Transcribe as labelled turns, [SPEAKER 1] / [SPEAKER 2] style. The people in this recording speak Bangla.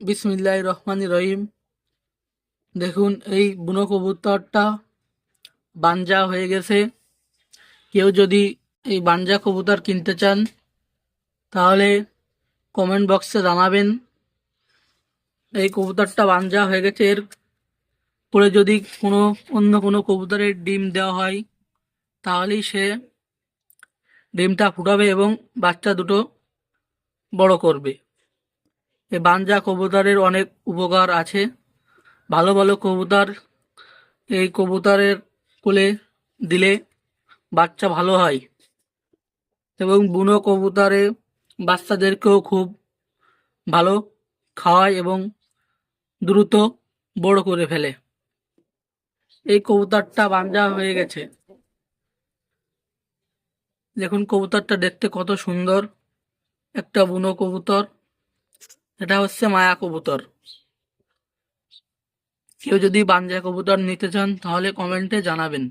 [SPEAKER 1] বিসমিল্লাহ রহমান রহিম। দেখুন, এই বুনো কবুতরটা বাঞ্জা হয়ে গেছে। কেউ যদি এই বাঞ্জা কবুতর কিনতে চান, তাহলে কমেন্ট বক্সে জানাবেন। এই কবুতরটা বানজা হয়ে গেছে। এর পরে যদি কোনো, অন্য কোনো কবুতরের ডিম দেওয়া হয়, তাহলেই সে ডিমটা ফুটাবে এবং বাচ্চা দুটো বড় করবে। এই বাঞ্জা কবুতরের অনেক উপকার আছে। ভালো ভালো কবুতর এই কবুতরের কোলে দিলে বাচ্চা ভালো হয়। এবং বুনো কবুতরে বাচ্চাদেরকেও খুব ভালো খাওয়ায় এবং দ্রুত বড় করে ফেলে। এই কবুতরটা বানজা হয়ে গেছে। দেখুন কবুতরটা দেখতে কত সুন্দর। একটা বুনো কবুতর। এটা হচ্ছে মায়া কবুতর। কেউ যদি বানজা কবুতর নিতে চান তাহলে কমেন্টে জানাবেন।